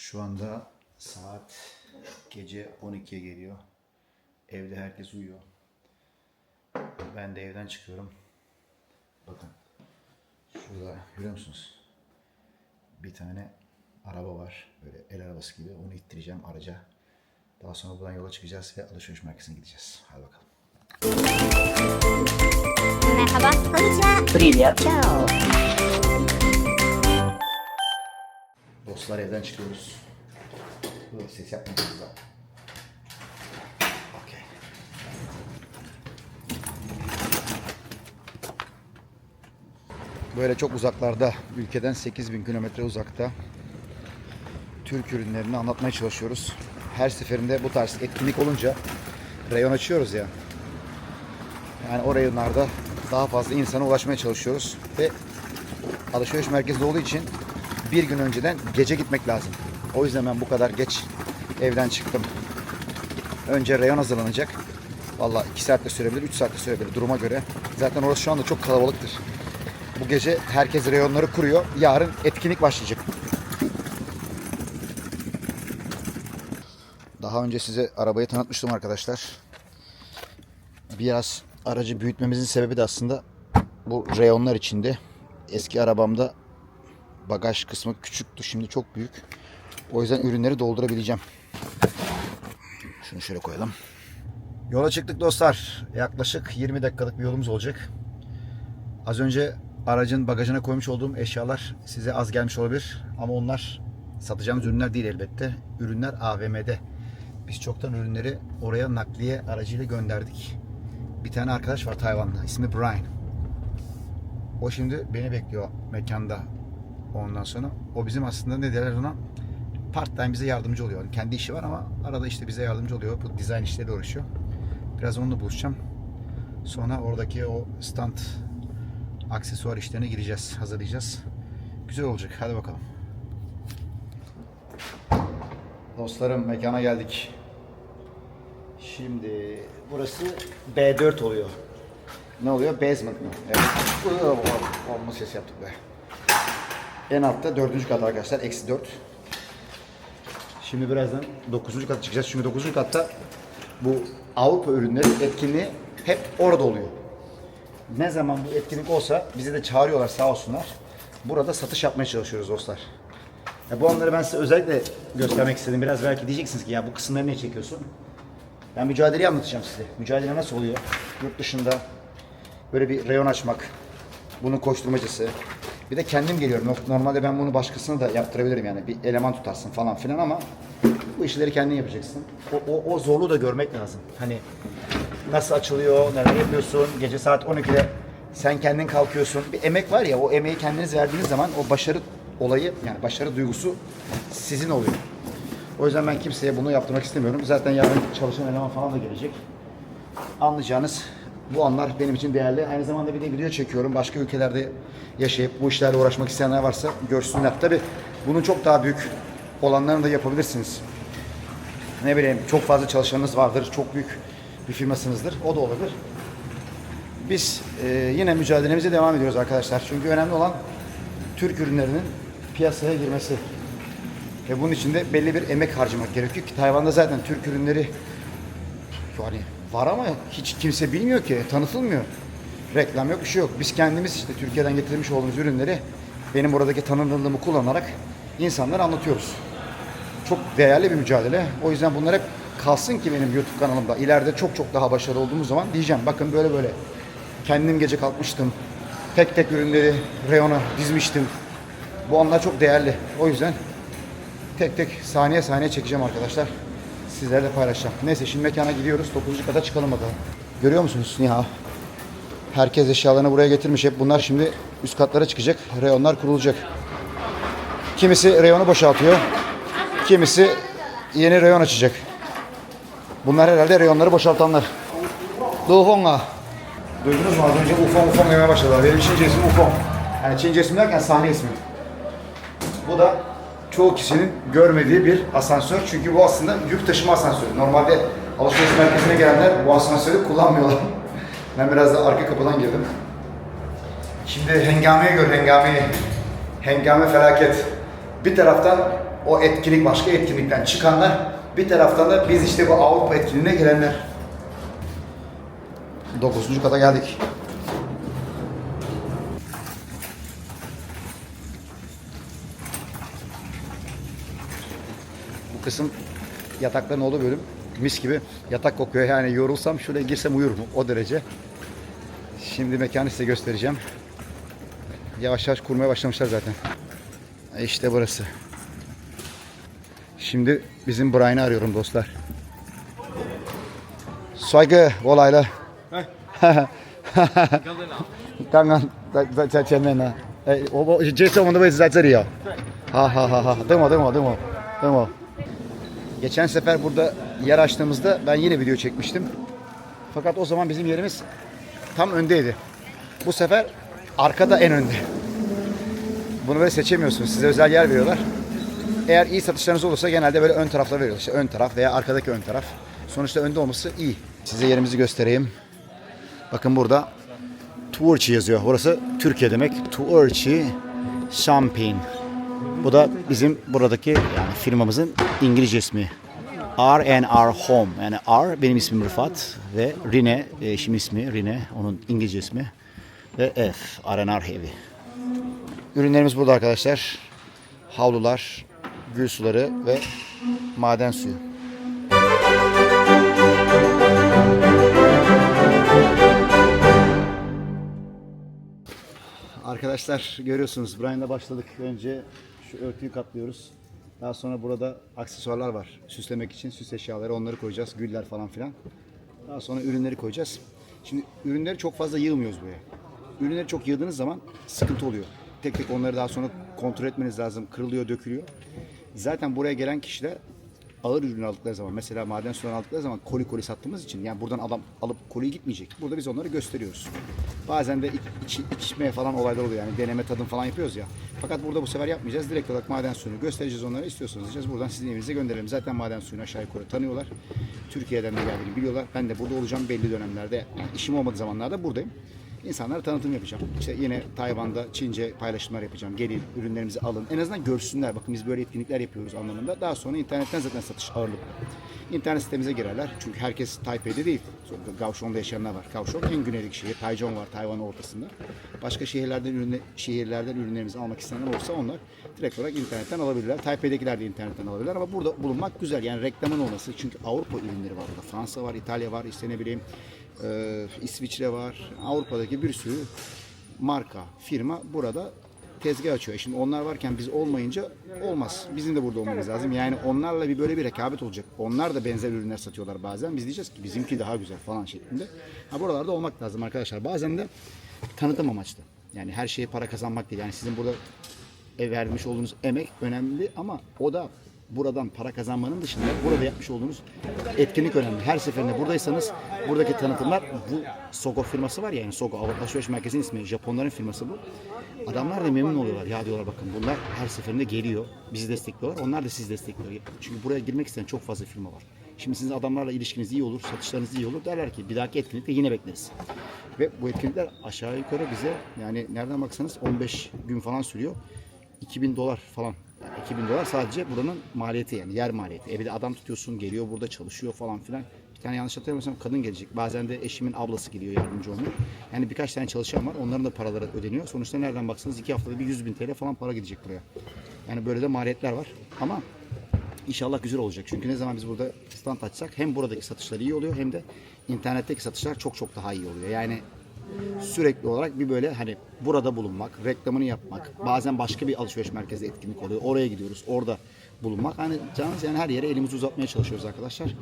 Şu anda saat gece 12'ye geliyor. Evde herkes uyuyor. Ben de evden çıkıyorum. Bakın. Şurada görüyor musunuz? Bir tane araba var. Böyle el arabası gibi. Onu ittireceğim araca. Daha sonra buradan yola çıkacağız ve alışveriş merkezine gideceğiz. Hadi bakalım. Merhaba. Konnichiwa. Привет. Ciao. Dostlar evden çıkıyoruz. Dur, ses yapmayacağız daha. Okey. Böyle çok uzaklarda, ülkeden 8000 kilometre uzakta Türk ürünlerini anlatmaya çalışıyoruz. Her seferinde bu tarz etkinlik olunca reyon açıyoruz ya. Yani o reyonlarda daha fazla insana ulaşmaya çalışıyoruz ve alışveriş merkezi olduğu için bir gün önceden gece gitmek lazım. O yüzden ben bu kadar geç evden çıktım. Önce reyon hazırlanacak. Valla 2 saatte sürebilir, 3 saatte sürebilir duruma göre. Zaten orası şu anda çok kalabalıktır. Bu gece herkes reyonları kuruyor. Yarın etkinlik başlayacak. Daha önce size arabayı tanıtmıştım arkadaşlar. Biraz aracı büyütmemizin sebebi de aslında bu reyonlar içinde. Eski arabamda bagaj kısmı küçüktü. Şimdi çok büyük. O yüzden ürünleri doldurabileceğim. Şunu şöyle koyalım. Yola çıktık dostlar. Yaklaşık 20 dakikalık bir yolumuz olacak. Az önce aracın bagajına koymuş olduğum eşyalar size az gelmiş olabilir. Ama onlar satacağımız ürünler değil elbette. Ürünler AVM'de. Biz çoktan ürünleri oraya nakliye aracıyla gönderdik. Bir tane arkadaş var Tayvan'da. İsmi Brian. O şimdi beni bekliyor mekanda. Ondan sonra o bizim aslında ne derler ona part time bize yardımcı oluyor. Yani kendi işi var ama arada işte bize yardımcı oluyor. Bu dizayn işleriyle uğraşıyor. Biraz onunla buluşacağım. Sonra oradaki o stand aksesuar işlerine gireceğiz, hazırlayacağız. Güzel olacak. Hadi bakalım. Dostlarım mekana geldik. Şimdi burası B4 oluyor. Ne oluyor? Basement mı? Evet. Olma ses yaptık be. En altta dördüncü kat arkadaşlar. Eksi dört. Şimdi birazdan dokuzuncu kata çıkacağız. Çünkü dokuzuncu katta bu Avrupa ürünleri etkinliği hep orada oluyor. Ne zaman bu etkinlik olsa bizi de çağırıyorlar sağ olsunlar. Burada satış yapmaya çalışıyoruz dostlar. Ya bu anları ben size özellikle göstermek istedim. Biraz belki diyeceksiniz ki ya bu kısımları niye çekiyorsun? Ben mücadeleyi anlatacağım size. Mücadele nasıl oluyor? Yurt dışında böyle bir reyon açmak, bunun koşturmacısı. Bir de kendim geliyorum. Normalde ben bunu başkasına da yaptırabilirim yani. Bir eleman tutarsın falan filan ama bu işleri kendin yapacaksın. O, o, o zorluğu da görmek lazım. Hani nasıl açılıyor, neler yapıyorsun, gece saat 12'de sen kendin kalkıyorsun. Bir emek var ya, o emeği kendiniz verdiğiniz zaman o başarı olayı, yani başarı duygusu sizin oluyor. O yüzden ben kimseye bunu yaptırmak istemiyorum. Zaten yarın çalışan eleman falan da gelecek. Anlayacağınız bu anlar benim için değerli. Aynı zamanda bir de video çekiyorum. Başka ülkelerde yaşayıp bu işlerle uğraşmak isteyenler varsa görsünler. Tabi bunun çok daha büyük olanlarını da yapabilirsiniz. Ne bileyim çok fazla çalışanınız vardır. Çok büyük bir firmasınızdır. O da olabilir. Biz e, yine mücadelemize devam ediyoruz arkadaşlar. Çünkü önemli olan Türk ürünlerinin piyasaya girmesi. Ve bunun için de belli bir emek harcamak gerekiyor ki Tayvan'da zaten Türk ürünleri yani var ama hiç kimse bilmiyor ki, tanıtılmıyor. Reklam yok, bir şey yok. Biz kendimiz işte Türkiye'den getirmiş olduğumuz ürünleri benim buradaki tanınırlığımı kullanarak insanlara anlatıyoruz. Çok değerli bir mücadele. O yüzden bunlar hep kalsın ki benim YouTube kanalımda. İleride çok çok daha başarılı olduğumuz zaman diyeceğim. Bakın böyle böyle. Kendim gece kalkmıştım. Tek tek ürünleri reyona dizmiştim. Bu anlar çok değerli. O yüzden tek tek saniye saniye çekeceğim arkadaşlar. Sizlerle paylaşacağım. Neyse şimdi mekana gidiyoruz. 9. kata çıkalım bakalım. Görüyor musunuz Niha? Herkes eşyalarını buraya getirmiş. Hep bunlar şimdi üst katlara çıkacak. Reyonlar kurulacak. Kimisi reyonu boşaltıyor. Kimisi yeni reyon açacak. Bunlar herhalde reyonları boşaltanlar. Duhonga. Duydunuz mu az önce ufon ufon demeye başladılar. Benim Çince ismim ufon. Yani Çince ismi derken sahne ismi. Bu da çoğu kişinin görmediği bir asansör. Çünkü bu aslında yük taşıma asansörü. Normalde alışveriş merkezine gelenler bu asansörü kullanmıyorlar. Ben biraz da arka kapıdan girdim. Şimdi hengameye gör hengameyi. Hengame felaket. Bir taraftan o etkinlik başka etkinlikten çıkanlar. Bir taraftan da biz işte bu Avrupa etkinliğine gelenler. 9. kata geldik. kısım yatakların olduğu bölüm mis gibi yatak kokuyor. Yani yorulsam şuraya girsem uyurum o derece. Şimdi mekanı size göstereceğim. Yavaş yavaş kurmaya başlamışlar zaten. E işte burası. Şimdi bizim Brian'ı arıyorum dostlar. Saygı olayla. Kangan zaten çemena. E, o Jason onu böyle zaten ya. Ha ha ha ha. Değil mi? Değil mi? Değil mi? Değil mi? Geçen sefer burada yer açtığımızda ben yine video çekmiştim. Fakat o zaman bizim yerimiz tam öndeydi. Bu sefer arkada en önde. Bunu böyle seçemiyorsunuz. Size özel yer veriyorlar. Eğer iyi satışlarınız olursa genelde böyle ön tarafta veriyorlar. İşte ön taraf veya arkadaki ön taraf. Sonuçta önde olması iyi. Size yerimizi göstereyim. Bakın burada Tuğurçi yazıyor. Burası Türkiye demek. Tuğurçi Champagne. Bu da bizim buradaki yani firmamızın İngilizce ismi. R&R Home. Yani R benim ismim Rıfat ve Rine eşimin ismi Rine. Onun İngilizce ismi. Ve F R&R Heavy. Ürünlerimiz burada arkadaşlar. Havlular, gül suları ve maden suyu. Arkadaşlar görüyorsunuz Brian'la başladık. Önce şu örtüyü katlıyoruz. Daha sonra burada aksesuarlar var. Süslemek için süs eşyaları onları koyacağız. Güller falan filan. Daha sonra ürünleri koyacağız. Şimdi ürünleri çok fazla yığmıyoruz buraya. Ürünleri çok yığdığınız zaman sıkıntı oluyor. Tek tek onları daha sonra kontrol etmeniz lazım. Kırılıyor, dökülüyor. Zaten buraya gelen kişiler ağır ürün aldıkları zaman mesela maden suları aldıkları zaman koli koli sattığımız için yani buradan adam alıp koliyi gitmeyecek. Burada biz onları gösteriyoruz. Bazen de iç, iç- içmeye falan olaylar oluyor yani deneme tadım falan yapıyoruz ya. Fakat burada bu sefer yapmayacağız. Direkt olarak maden suyunu göstereceğiz onlara. istiyorsanız diyeceğiz. Buradan sizin evinize gönderelim. Zaten maden suyunu aşağı yukarı tanıyorlar. Türkiye'den de geldiğini biliyorlar. Ben de burada olacağım belli dönemlerde. Yani işim olmadığı zamanlarda buradayım. İnsanlara tanıtım yapacağım. İşte yine Tayvan'da Çince paylaşımlar yapacağım. Gelin ürünlerimizi alın. En azından görsünler. Bakın biz böyle etkinlikler yapıyoruz anlamında. Daha sonra internetten zaten satış ağırlıklı. İnternet sitemize girerler. Çünkü herkes Taipei'de değil. Kaohsiung'da yaşayanlar var. Kaohsiung en güneylik şehir. Taichung var Tayvan'ın ortasında. Başka şehirlerden ürünle, şehirlerden ürünlerimizi almak isteyenler olursa onlar direkt olarak internetten alabilirler. Taipei'dekiler de internetten alabilirler ama burada bulunmak güzel. Yani reklamın olması. Çünkü Avrupa ürünleri var burada. Fransa var, İtalya var, işte ne bileyim ee, İsviçre var. Avrupa'daki bir sürü marka, firma burada tezgah açıyor. E Şimdi onlar varken biz olmayınca olmaz. Bizim de burada olmamız lazım. Yani onlarla bir böyle bir rekabet olacak. Onlar da benzer ürünler satıyorlar bazen. Biz diyeceğiz ki bizimki daha güzel falan şeklinde. Ha buralarda olmak lazım arkadaşlar. Bazen de tanıtım amaçlı. Yani her şeye para kazanmak değil. Yani sizin burada e, vermiş olduğunuz emek önemli ama o da buradan para kazanmanın dışında burada yapmış olduğunuz etkinlik önemli. Her seferinde buradaysanız buradaki tanıtımlar bu Sogo firması var ya yani Sogo Alışveriş Merkezi'nin ismi Japonların firması bu. Adamlar da memnun oluyorlar. Ya diyorlar bakın bunlar her seferinde geliyor. Bizi destekliyorlar. Onlar da sizi destekliyor. Çünkü buraya girmek isteyen çok fazla firma var. Şimdi sizin adamlarla ilişkiniz iyi olur, satışlarınız iyi olur. Derler ki bir dahaki etkinlikte yine bekleriz. Ve bu etkinlikler aşağı yukarı bize yani nereden baksanız 15 gün falan sürüyor. 2000 dolar falan. 2000 dolar sadece buranın maliyeti yani yer maliyeti. E bir de adam tutuyorsun geliyor burada çalışıyor falan filan. Bir tane yanlış hatırlamıyorsam kadın gelecek. Bazen de eşimin ablası geliyor yardımcı olmuyor. Yani birkaç tane çalışan var. Onların da paraları ödeniyor. Sonuçta nereden baksanız iki haftada bir 100 bin TL falan para gidecek buraya. Yani böyle de maliyetler var. Ama İnşallah güzel olacak. Çünkü ne zaman biz burada stand açsak hem buradaki satışlar iyi oluyor hem de internetteki satışlar çok çok daha iyi oluyor. Yani sürekli olarak bir böyle hani burada bulunmak, reklamını yapmak, bazen başka bir alışveriş merkezi etkinlik oluyor. Oraya gidiyoruz, orada bulunmak. Hani canınız yani her yere elimizi uzatmaya çalışıyoruz arkadaşlar.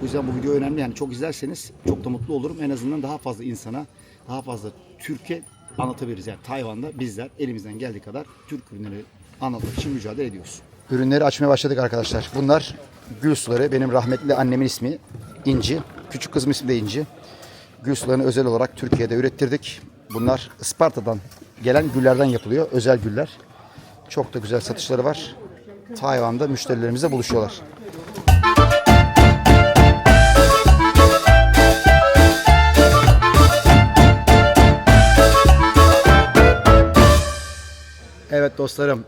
Bu yüzden bu video önemli. Yani çok izlerseniz çok da mutlu olurum. En azından daha fazla insana, daha fazla Türkiye anlatabiliriz. Yani Tayvan'da bizler elimizden geldiği kadar Türk ürünleri anlatmak için mücadele ediyoruz. Ürünleri açmaya başladık arkadaşlar. Bunlar gül suları. Benim rahmetli annemin ismi İnci. Küçük kızım ismi de İnci. Gül sularını özel olarak Türkiye'de ürettirdik. Bunlar Isparta'dan gelen güllerden yapılıyor. Özel güller. Çok da güzel satışları var. Tayvan'da müşterilerimizle buluşuyorlar. Evet dostlarım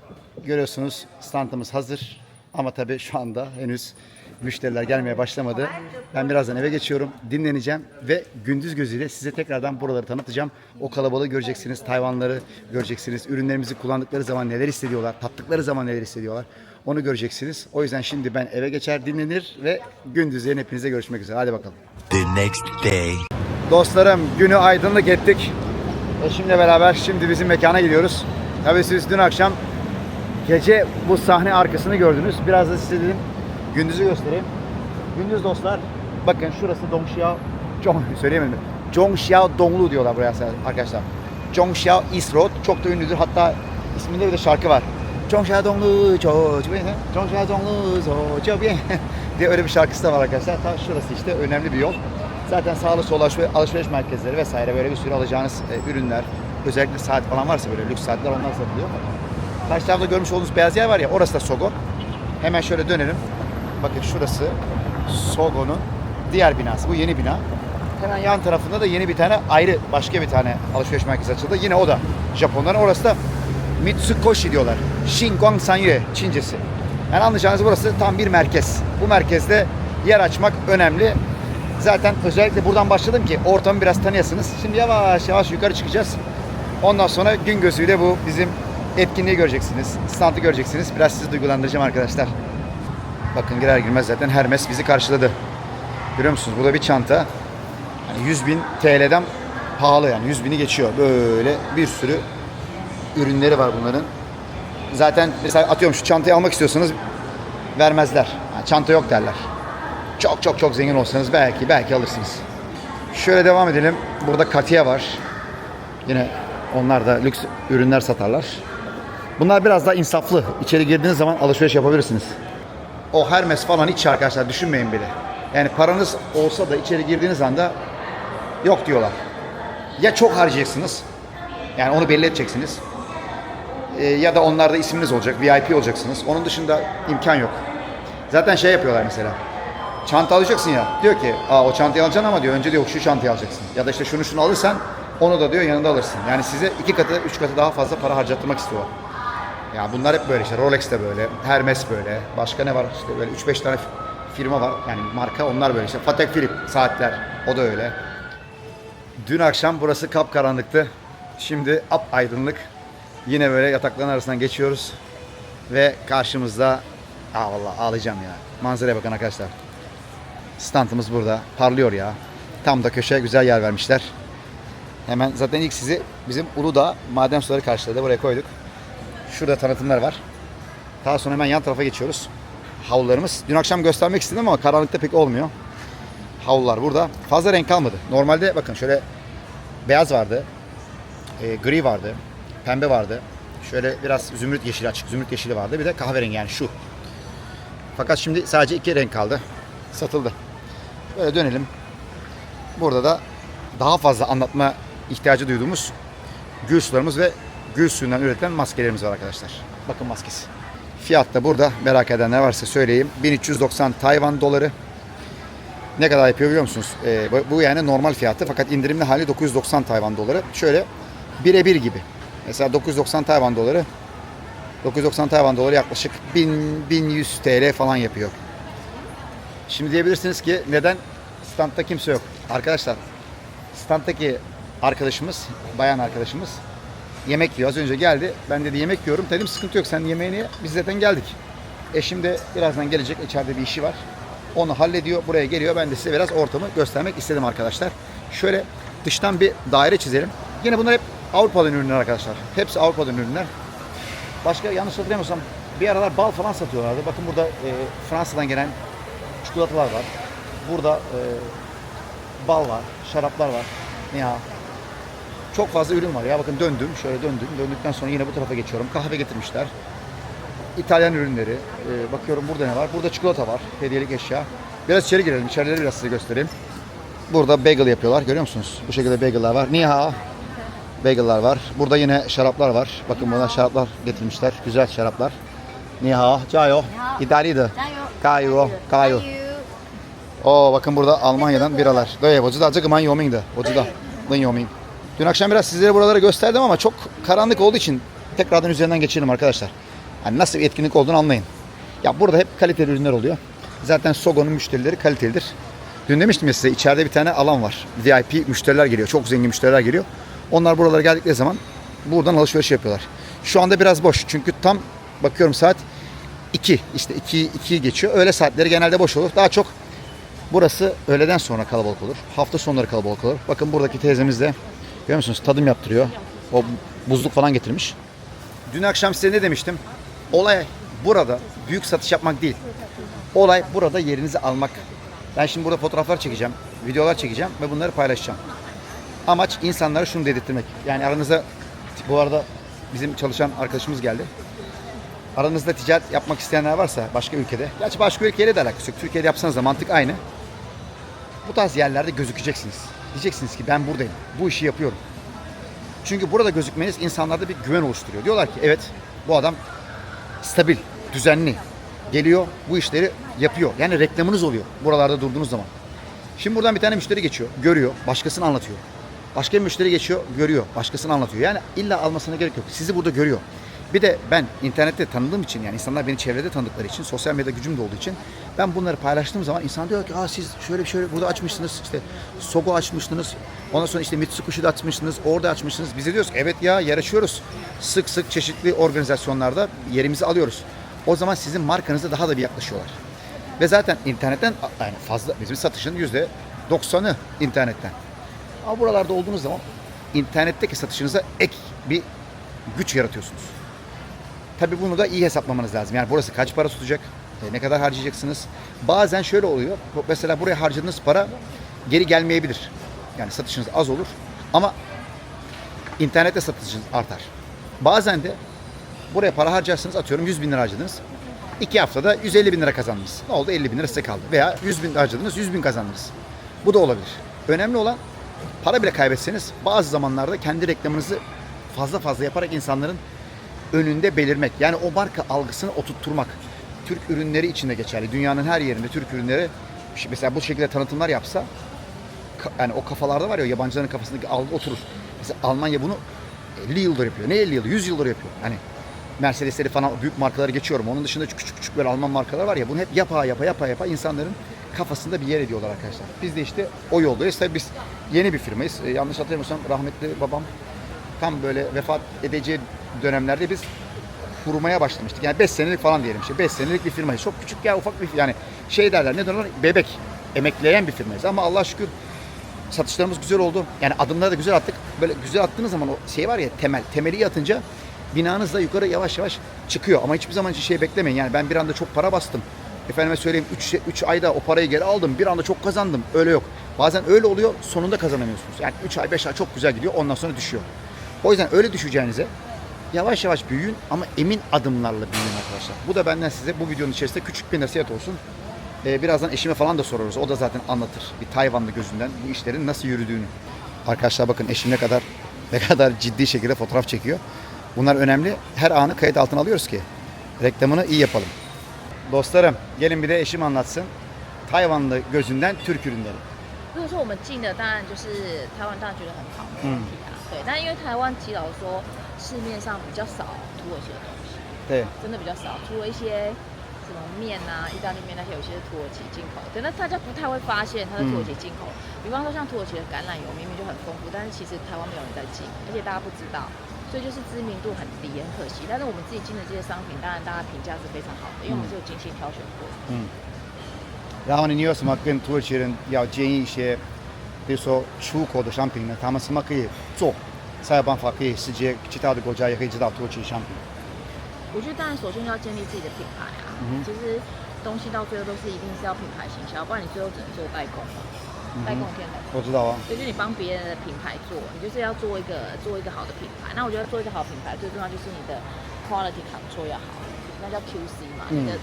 görüyorsunuz standımız hazır. Ama tabii şu anda henüz müşteriler gelmeye başlamadı. Ben birazdan eve geçiyorum, dinleneceğim ve gündüz gözüyle size tekrardan buraları tanıtacağım. O kalabalığı göreceksiniz, Tayvanları göreceksiniz, ürünlerimizi kullandıkları zaman neler hissediyorlar, tattıkları zaman neler hissediyorlar. Onu göreceksiniz. O yüzden şimdi ben eve geçer, dinlenir ve gündüzleyin hepinize görüşmek üzere. Hadi bakalım. The next day. Dostlarım günü aydınlık ettik. Eşimle beraber şimdi bizim mekana gidiyoruz. Tabii siz dün akşam gece bu sahne arkasını gördünüz. Biraz da size dedim gündüzü göstereyim. Gündüz dostlar bakın şurası Dongxiao Zhong söyleyemedim. Zhongxiao Donglu diyorlar buraya arkadaşlar. Zhongxiao East Road çok da ünlüdür. Hatta isminde bir de şarkı var. Zhongxiao Donglu Zhongxiao Donglu diye öyle bir şarkısı da var arkadaşlar. Tam şurası işte önemli bir yol. Zaten sağlı alışveriş, alışveriş merkezleri vesaire böyle bir sürü alacağınız e, ürünler, özellikle saat falan varsa böyle lüks saatler onlar satılıyor. Karşı tarafta görmüş olduğunuz beyaz yer var ya orası da Sogo. Hemen şöyle dönelim. Bakın şurası Sogo'nun diğer binası. Bu yeni bina. Hemen yan tarafında da yeni bir tane ayrı başka bir tane alışveriş merkezi açıldı. Yine o da Japonların. Orası da Mitsukoshi diyorlar. Shinguang Sanyue Çincesi. Yani anlayacağınız burası tam bir merkez. Bu merkezde yer açmak önemli. Zaten özellikle buradan başladım ki ortamı biraz tanıyasınız. Şimdi yavaş yavaş yukarı çıkacağız. Ondan sonra gün gözüyle bu bizim etkinliği göreceksiniz. Standı göreceksiniz. Biraz sizi duygulandıracağım arkadaşlar. Bakın girer girmez zaten Hermes bizi karşıladı. Görüyor musunuz? Bu da bir çanta. Yani 100 bin TL'den pahalı yani 100 bini geçiyor. Böyle bir sürü ürünleri var bunların. Zaten mesela atıyorum şu çantayı almak istiyorsanız vermezler. Yani çanta yok derler. Çok çok çok zengin olsanız belki belki alırsınız. Şöyle devam edelim. Burada Katia var. Yine onlar da lüks ürünler satarlar. Bunlar biraz daha insaflı. İçeri girdiğiniz zaman alışveriş yapabilirsiniz. O Hermes falan hiç arkadaşlar düşünmeyin bile. Yani paranız olsa da içeri girdiğiniz anda yok diyorlar. Ya çok harcayacaksınız. Yani onu belli edeceksiniz. Ee, ya da onlarda isminiz olacak. VIP olacaksınız. Onun dışında imkan yok. Zaten şey yapıyorlar mesela. Çanta alacaksın ya. Diyor ki Aa, o çantayı alacaksın ama diyor önce diyor şu çantayı alacaksın. Ya da işte şunu şunu alırsan onu da diyor yanında alırsın. Yani size iki katı, üç katı daha fazla para harcattırmak istiyorlar. Ya bunlar hep böyle işte. Rolex de böyle, Hermes böyle. Başka ne var? İşte böyle 3-5 tane firma var. Yani marka onlar böyle işte. Patek Philippe saatler. O da öyle. Dün akşam burası kapkaranlıktı. Şimdi ap aydınlık. Yine böyle yatakların arasından geçiyoruz. Ve karşımızda Aa vallahi ağlayacağım ya. Manzaraya bakın arkadaşlar. Standımız burada. Parlıyor ya. Tam da köşeye güzel yer vermişler. Hemen zaten ilk sizi bizim Uludağ maden suları karşıladı. Buraya koyduk. Şurada tanıtımlar var. Daha sonra hemen yan tarafa geçiyoruz. Havlularımız. Dün akşam göstermek istedim ama karanlıkta pek olmuyor. Havlular burada. Fazla renk kalmadı. Normalde bakın şöyle beyaz vardı. e, gri vardı. Pembe vardı. Şöyle biraz zümrüt yeşili açık zümrüt yeşili vardı. Bir de kahverengi yani şu. Fakat şimdi sadece iki renk kaldı. Satıldı. Böyle dönelim. Burada da daha fazla anlatma ihtiyacı duyduğumuz gül sularımız ve gül suyundan üretilen maskelerimiz var arkadaşlar. Bakın maskesi. Fiyat da burada merak edenler varsa söyleyeyim. 1390 Tayvan doları. Ne kadar yapıyor biliyor musunuz? Ee, bu- yani normal fiyatı fakat indirimli hali 990 Tayvan doları. Şöyle birebir gibi. Mesela 990 Tayvan doları 990 Tayvan doları yaklaşık 1000 1100 TL falan yapıyor. Şimdi diyebilirsiniz ki neden standta kimse yok? Arkadaşlar standtaki arkadaşımız, bayan arkadaşımız yemek yiyor. Az önce geldi. Ben dedi yemek yiyorum. Dedim sıkıntı yok sen yemeğini ye. Biz zaten geldik. Eşim de birazdan gelecek. İçeride bir işi var. Onu hallediyor. Buraya geliyor. Ben de size biraz ortamı göstermek istedim arkadaşlar. Şöyle dıştan bir daire çizelim. Yine bunlar hep Avrupa'dan ürünler arkadaşlar. Hepsi Avrupa'dan ürünler. Başka yanlış hatırlamıyorsam bir aralar bal falan satıyorlardı. Bakın burada e, Fransa'dan gelen çikolatalar var. Burada e, bal var, şaraplar var. Ya çok fazla ürün var ya. Bakın döndüm. Şöyle döndüm. Döndükten sonra yine bu tarafa geçiyorum. Kahve getirmişler. İtalyan ürünleri. Ee, bakıyorum burada ne var? Burada çikolata var. Hediyelik eşya. Biraz içeri girelim. İçerileri biraz size göstereyim. Burada bagel yapıyorlar. Görüyor musunuz? Bu şekilde bagel'lar var. Niha. Bagel'lar var. Burada yine şaraplar var. Bakın buna şaraplar getirmişler. Güzel şaraplar. Niha. Cayo. İtaliydi. Cayo. Cayo. Oo bakın burada Almanya'dan biralar. Da ye, bu da acı gıman yoming de. Bu da. Lın yoming. Dün akşam biraz sizlere buraları gösterdim ama çok karanlık olduğu için tekrardan üzerinden geçelim arkadaşlar. Hani nasıl bir etkinlik olduğunu anlayın. Ya burada hep kaliteli ürünler oluyor. Zaten Sogo'nun müşterileri kalitelidir. Dün demiştim ya size içeride bir tane alan var. VIP müşteriler geliyor. Çok zengin müşteriler geliyor. Onlar buralara geldikleri zaman buradan alışveriş yapıyorlar. Şu anda biraz boş. Çünkü tam bakıyorum saat 2. İşte 2 2 geçiyor. Öğle saatleri genelde boş olur. Daha çok burası öğleden sonra kalabalık olur. Hafta sonları kalabalık olur. Bakın buradaki teyzemiz de görüyor musunuz? Tadım yaptırıyor. O buzluk falan getirmiş. Dün akşam size ne demiştim? Olay burada büyük satış yapmak değil. Olay burada yerinizi almak. Ben şimdi burada fotoğraflar çekeceğim, videolar çekeceğim ve bunları paylaşacağım. Amaç insanlara şunu dedirtmek. Yani aranızda bu arada bizim çalışan arkadaşımız geldi. Aranızda ticaret yapmak isteyenler varsa başka ülkede, gerçi başka ülkeyle de alakası yok. Türkiye'de yapsanız da mantık aynı. Bu tarz yerlerde gözükeceksiniz. Diyeceksiniz ki ben buradayım, bu işi yapıyorum. Çünkü burada gözükmeniz insanlarda bir güven oluşturuyor. Diyorlar ki evet bu adam stabil, düzenli, geliyor bu işleri yapıyor. Yani reklamınız oluyor buralarda durduğunuz zaman. Şimdi buradan bir tane müşteri geçiyor, görüyor, başkasını anlatıyor. Başka bir müşteri geçiyor, görüyor, başkasını anlatıyor. Yani illa almasına gerek yok. Sizi burada görüyor. Bir de ben internette tanıdığım için yani insanlar beni çevrede tanıdıkları için, sosyal medya gücüm de olduğu için ben bunları paylaştığım zaman insan diyor ki Aa, siz şöyle şöyle burada açmışsınız, işte Sogo açmıştınız, ondan sonra işte Mitsubishi'de açmışsınız, orada açmışsınız. Biz de diyoruz evet ya yarışıyoruz. Sık sık çeşitli organizasyonlarda yerimizi alıyoruz. O zaman sizin markanıza daha da bir yaklaşıyorlar. Ve zaten internetten yani fazla bizim satışın yüzde 90'ı internetten. Ama buralarda olduğunuz zaman internetteki satışınıza ek bir güç yaratıyorsunuz. Tabii bunu da iyi hesaplamanız lazım. Yani burası kaç para tutacak? e, Ne kadar harcayacaksınız? Bazen şöyle oluyor. Mesela buraya harcadığınız para geri gelmeyebilir. Yani satışınız az olur. Ama internette satışınız artar. Bazen de buraya para harcarsınız atıyorum 100 bin lira harcadınız. İki haftada 150 bin lira kazandınız. Ne oldu? 50 bin lira size kaldı. Veya 100 bin harcadınız 100 bin kazandınız. Bu da olabilir. Önemli olan para bile kaybetseniz bazı zamanlarda kendi reklamınızı fazla fazla yaparak insanların önünde belirmek. Yani o marka algısını oturtturmak. Türk ürünleri içinde geçerli. Dünyanın her yerinde Türk ürünleri mesela bu şekilde tanıtımlar yapsa yani o kafalarda var ya yabancıların kafasındaki algı oturur. Mesela Almanya bunu 50 yıldır yapıyor. Ne 50 yıldır? 100 yıldır yapıyor. Hani Mercedes'leri falan büyük markaları geçiyorum. Onun dışında küçük küçük böyle Alman markalar var ya bunu hep yapa yapa yapa yapa insanların kafasında bir yer ediyorlar arkadaşlar. Biz de işte o yoldayız. Tabii biz yeni bir firmayız. Ee, yanlış hatırlamıyorsam rahmetli babam tam böyle vefat edeceği dönemlerde biz kurmaya başlamıştık. Yani 5 senelik falan diyelim işte. 5 senelik bir firmayız. Çok küçük ya ufak bir yani şey derler ne derler bebek emekleyen bir firmayız. Ama Allah şükür satışlarımız güzel oldu. Yani adımları da güzel attık. Böyle güzel attığınız zaman o şey var ya temel. Temeli yatınca binanız da yukarı yavaş yavaş çıkıyor. Ama hiçbir zaman şey beklemeyin. Yani ben bir anda çok para bastım. Efendime söyleyeyim 3 3 ayda o parayı geri aldım. Bir anda çok kazandım. Öyle yok. Bazen öyle oluyor. Sonunda kazanamıyorsunuz. Yani 3 ay 5 ay çok güzel gidiyor. Ondan sonra düşüyor. O yüzden öyle düşeceğinize yavaş yavaş büyüyün ama emin adımlarla büyüyün arkadaşlar. Bu da benden size bu videonun içerisinde küçük bir nasihat olsun. Ee, birazdan eşime falan da sorarız. O da zaten anlatır. Bir Tayvanlı gözünden bu işlerin nasıl yürüdüğünü. Arkadaşlar bakın eşim ne kadar ne kadar ciddi şekilde fotoğraf çekiyor. Bunlar önemli. Her anı kayıt altına alıyoruz ki reklamını iyi yapalım. Dostlarım gelin bir de eşim anlatsın. Tayvanlı gözünden Türk ürünleri.如果说我们进的，当然就是台湾，当然觉得很好，没问题啊。对，但因为台湾其实老实说， 市面上比较少土耳其的东西，对，真的比较少，除了一些什么面啊、意大利面那些，有些是土耳其进口的，那大家不太会发现它是土耳其进口。比方说像土耳其的橄榄油，明明就很丰富，但是其实台湾没有人在进，而且大家不知道。所以就是知名度很低，很可惜。但是我们自己进的这些商品，当然大家评价是非常好的，因为我们是有精心挑选过的。然后呢，你有什么跟土耳其人要建议一些，比如说出口的商品呢？他们什么可以做，才有办法可以世界其他的国家也可以知道土耳其的商品？我觉得当然首先要建立自己的品牌啊。其实东西到最后都是一定是要品牌行销，不然你最后只能做代工嘛。代工天的。我知道啊，所以就是你帮别人的品牌做，你就是要做一个做一个好的品牌。那我觉得做一个好品牌最重要就是你的 quality control 要好，那叫 QC 嘛，嗯你的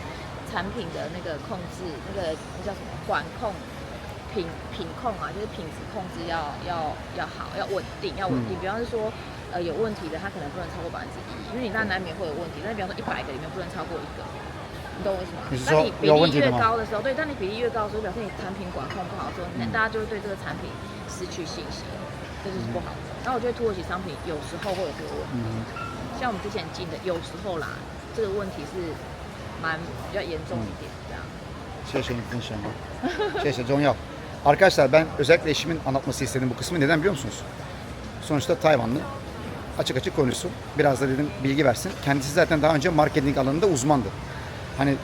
产品的那个控制，那个那叫什么管控。品品控啊，就是品质控制要要要好，要稳定，要稳定。比方是说，呃，有问题的，它可能不能超过百分之一，因为你那难免会有问题。但比方说一百个里面不能超过一个，你懂我意思吗？你是说当你比例越高的时候，对，当你比例越高的时候，表示你产品管控不好的时候，那大家就会对这个产品失去信心，这就是不好的。然后我觉得土耳其商品有时候会有这个问题，像我们之前进的，有时候啦，这个问题是蛮比较严重一点这样。谢谢你分享啊。谢谢重要. Arkadaşlar ben özellikle eşimin anlatması istedim bu kısmı. Neden biliyor musunuz? Sonuçta Tayvanlı. Açık açık konuşsun. Biraz da dedim bilgi versin. Kendisi zaten daha önce marketing alanında uzmandı. Hani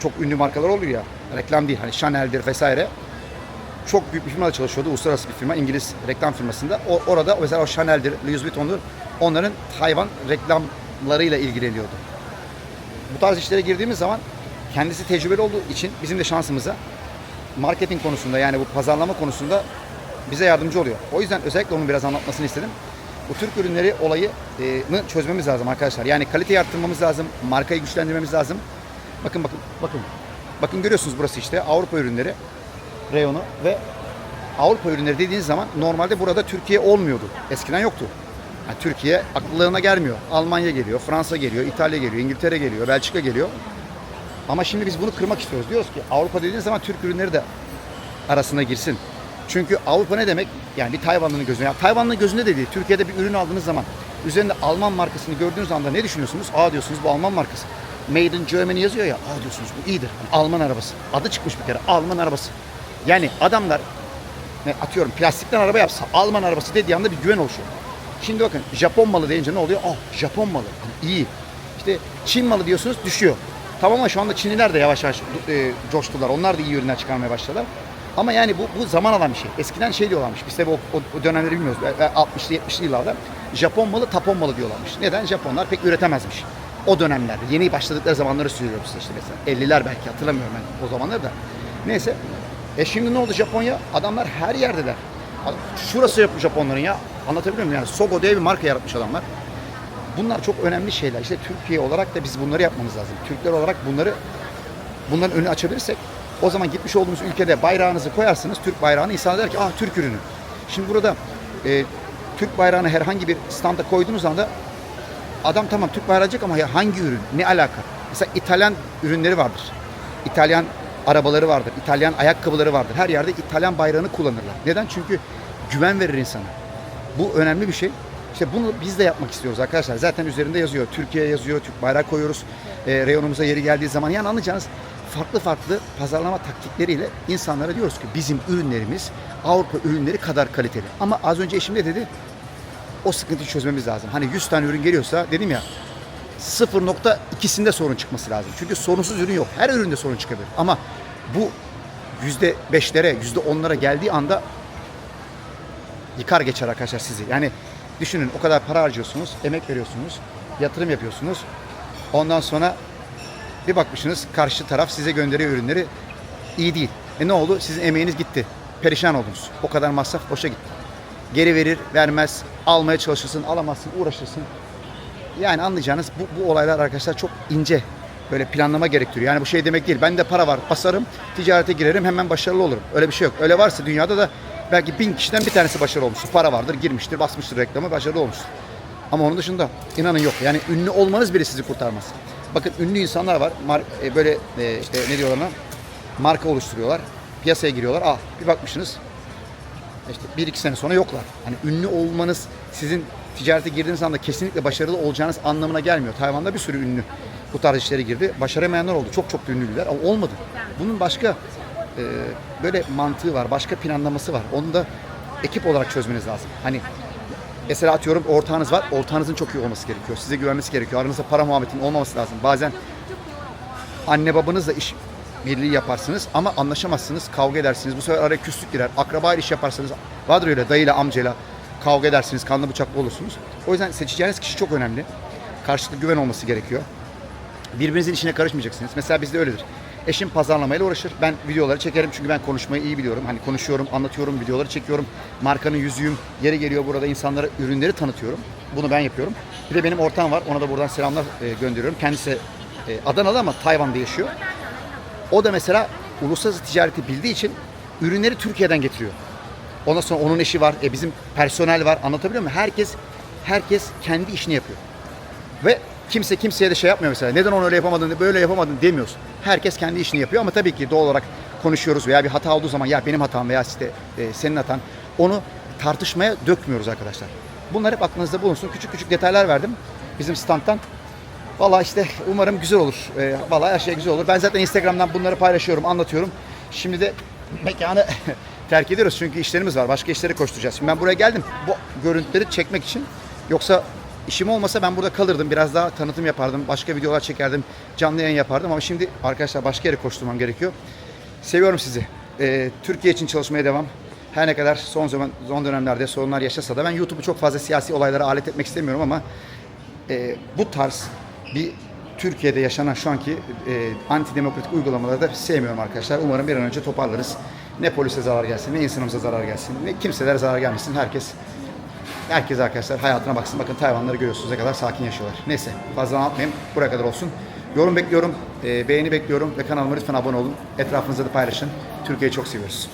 çok ünlü markalar oluyor ya. Reklam değil. Hani Chanel'dir vesaire. Çok büyük bir firmada çalışıyordu. Uluslararası bir firma. İngiliz reklam firmasında. O, orada mesela o Chanel'dir, Louis Vuitton'dur. Onların Tayvan reklamlarıyla ilgileniyordu bu tarz işlere girdiğimiz zaman kendisi tecrübeli olduğu için bizim de şansımıza marketing konusunda yani bu pazarlama konusunda bize yardımcı oluyor. O yüzden özellikle onun biraz anlatmasını istedim. Bu Türk ürünleri olayını çözmemiz lazım arkadaşlar. Yani kaliteyi arttırmamız lazım, markayı güçlendirmemiz lazım. Bakın bakın bakın. Bakın görüyorsunuz burası işte Avrupa ürünleri reyonu ve Avrupa ürünleri dediğiniz zaman normalde burada Türkiye olmuyordu. Eskiden yoktu. Yani Türkiye aklına gelmiyor. Almanya geliyor, Fransa geliyor, İtalya geliyor, İngiltere geliyor, Belçika geliyor. Ama şimdi biz bunu kırmak istiyoruz. Diyoruz ki Avrupa dediğiniz zaman Türk ürünleri de arasına girsin. Çünkü Avrupa ne demek? Yani bir Tayvanlı'nın gözünde. Ya Tayvanlı'nın gözünde de değil. Türkiye'de bir ürün aldığınız zaman üzerinde Alman markasını gördüğünüz anda ne düşünüyorsunuz? Aa diyorsunuz bu Alman markası. Made in Germany yazıyor ya. Aa diyorsunuz bu iyidir. Hani Alman arabası. Adı çıkmış bir kere. Alman arabası. Yani adamlar ne atıyorum plastikten araba yapsa Alman arabası dediği anda bir güven oluşuyor. Şimdi bakın Japon malı deyince ne oluyor? Oh Japon malı Hani iyi. İşte Çin malı diyorsunuz düşüyor. Tamam ama şu anda Çinliler de yavaş yavaş e, coştular. Onlar da iyi ürünler çıkarmaya başladılar. Ama yani bu, bu zaman alan bir şey. Eskiden şey diyorlarmış. Biz tabii o, o, o dönemleri bilmiyoruz. E, e, 60'lı 70'li yıllarda Japon malı Tapon malı diyorlarmış. Neden? Japonlar pek üretemezmiş. O dönemlerde. Yeni başladıkları zamanları söylüyorum size işte mesela. 50'ler belki hatırlamıyorum ben o zamanları da. Neyse. E şimdi ne oldu Japonya? Adamlar her yerdeler. Şurası yap Japonların ya. Anlatabiliyor muyum? Yani Sogo diye bir marka yaratmış adamlar. Bunlar çok önemli şeyler. İşte Türkiye olarak da biz bunları yapmamız lazım. Türkler olarak bunları bunların önünü açabilirsek o zaman gitmiş olduğumuz ülkede bayrağınızı koyarsınız. Türk bayrağını insan der ki ah Türk ürünü. Şimdi burada e, Türk bayrağını herhangi bir standa koyduğunuz anda adam tamam Türk bayrağı diyecek ama ya hangi ürün? Ne alaka? Mesela İtalyan ürünleri vardır. İtalyan arabaları vardır. İtalyan ayakkabıları vardır. Her yerde İtalyan bayrağını kullanırlar. Neden? Çünkü güven verir insana. Bu önemli bir şey. İşte bunu biz de yapmak istiyoruz arkadaşlar. Zaten üzerinde yazıyor. Türkiye yazıyor. Türk bayrağı koyuyoruz. E, reyonumuza yeri geldiği zaman. Yani anlayacağınız farklı farklı pazarlama taktikleriyle insanlara diyoruz ki bizim ürünlerimiz Avrupa ürünleri kadar kaliteli. Ama az önce eşim ne dedi? O sıkıntıyı çözmemiz lazım. Hani 100 tane ürün geliyorsa dedim ya 0.2'sinde sorun çıkması lazım. Çünkü sorunsuz ürün yok. Her üründe sorun çıkabilir. Ama bu %5'lere, %10'lara geldiği anda yıkar geçer arkadaşlar sizi. Yani düşünün o kadar para harcıyorsunuz, emek veriyorsunuz, yatırım yapıyorsunuz. Ondan sonra bir bakmışsınız karşı taraf size gönderiyor ürünleri iyi değil. E ne oldu? Sizin emeğiniz gitti. Perişan oldunuz. O kadar masraf boşa gitti. Geri verir, vermez, almaya çalışırsın, alamazsın, uğraşırsın. Yani anlayacağınız bu, bu olaylar arkadaşlar çok ince böyle planlama gerektiriyor. Yani bu şey demek değil. Bende para var, basarım, ticarete girerim, hemen başarılı olurum. Öyle bir şey yok. Öyle varsa dünyada da belki bin kişiden bir tanesi başarılı olmuştur. Para vardır, girmiştir, basmıştır reklamı, başarılı olmuştur. Ama onun dışında inanın yok. Yani ünlü olmanız bile sizi kurtarmaz. Bakın ünlü insanlar var. Mar- e, böyle e, işte ne diyorlar ona? Marka oluşturuyorlar. Piyasaya giriyorlar. Ah bir bakmışsınız işte bir iki sene sonra yoklar. Hani ünlü olmanız sizin ticarete girdiğiniz anda kesinlikle başarılı olacağınız anlamına gelmiyor. Tayvan'da bir sürü ünlü bu tarz işlere girdi. Başaramayanlar oldu. Çok çok ünlüler ama olmadı. Bunun başka e, böyle mantığı var. Başka planlaması var. Onu da ekip olarak çözmeniz lazım. Hani mesela atıyorum ortağınız var. Ortağınızın çok iyi olması gerekiyor. Size güvenmesi gerekiyor. Aranızda para muhabbetinin olmaması lazım. Bazen anne babanızla iş birliği yaparsınız ama anlaşamazsınız, kavga edersiniz. Bu sefer araya küslük girer. Akraba iş yaparsanız vardır öyle dayıyla amcayla kavga edersiniz, kanlı bıçaklı olursunuz. O yüzden seçeceğiniz kişi çok önemli. Karşılıklı güven olması gerekiyor. Birbirinizin işine karışmayacaksınız. Mesela bizde öyledir. Eşim pazarlamayla uğraşır. Ben videoları çekerim çünkü ben konuşmayı iyi biliyorum. Hani konuşuyorum, anlatıyorum, videoları çekiyorum. Markanın yüzüğüm. Yeri geliyor burada insanlara ürünleri tanıtıyorum. Bunu ben yapıyorum. Bir de benim ortağım var. Ona da buradan selamlar e, gönderiyorum. Kendisi e, Adana'da ama Tayvan'da yaşıyor. O da mesela uluslararası ticareti bildiği için ürünleri Türkiye'den getiriyor. Ondan sonra onun eşi var, e bizim personel var. Anlatabiliyor muyum? Herkes herkes kendi işini yapıyor. Ve kimse kimseye de şey yapmıyor mesela. Neden onu öyle yapamadın, böyle yapamadın demiyorsun. Herkes kendi işini yapıyor ama tabii ki doğal olarak konuşuyoruz veya bir hata olduğu zaman ya benim hatam veya işte e, senin hatan onu tartışmaya dökmüyoruz arkadaşlar. Bunlar hep aklınızda bulunsun. Küçük küçük detaylar verdim bizim standtan. Valla işte umarım güzel olur. Ee, Valla her şey güzel olur. Ben zaten Instagram'dan bunları paylaşıyorum, anlatıyorum. Şimdi de mekanı terk ediyoruz çünkü işlerimiz var. Başka işlere koşturacağız. Şimdi ben buraya geldim bu görüntüleri çekmek için. Yoksa işim olmasa ben burada kalırdım. Biraz daha tanıtım yapardım. Başka videolar çekerdim. Canlı yayın yapardım. Ama şimdi arkadaşlar başka yere koşturmam gerekiyor. Seviyorum sizi. Ee, Türkiye için çalışmaya devam. Her ne kadar son zaman son dönemlerde sorunlar yaşasa da ben YouTube'u çok fazla siyasi olaylara alet etmek istemiyorum ama e, bu tarz bir Türkiye'de yaşanan şu anki e, antidemokratik uygulamaları da sevmiyorum arkadaşlar. Umarım bir an önce toparlarız. Ne polise zarar gelsin, ne insanımıza zarar gelsin, ne kimselere zarar gelmesin. Herkes herkes arkadaşlar hayatına baksın. Bakın Tayvanları görüyorsunuz ne kadar sakin yaşıyorlar. Neyse fazla anlatmayayım. Buraya kadar olsun. Yorum bekliyorum, e, beğeni bekliyorum ve kanalıma lütfen abone olun. Etrafınızda da paylaşın. Türkiye'yi çok seviyoruz.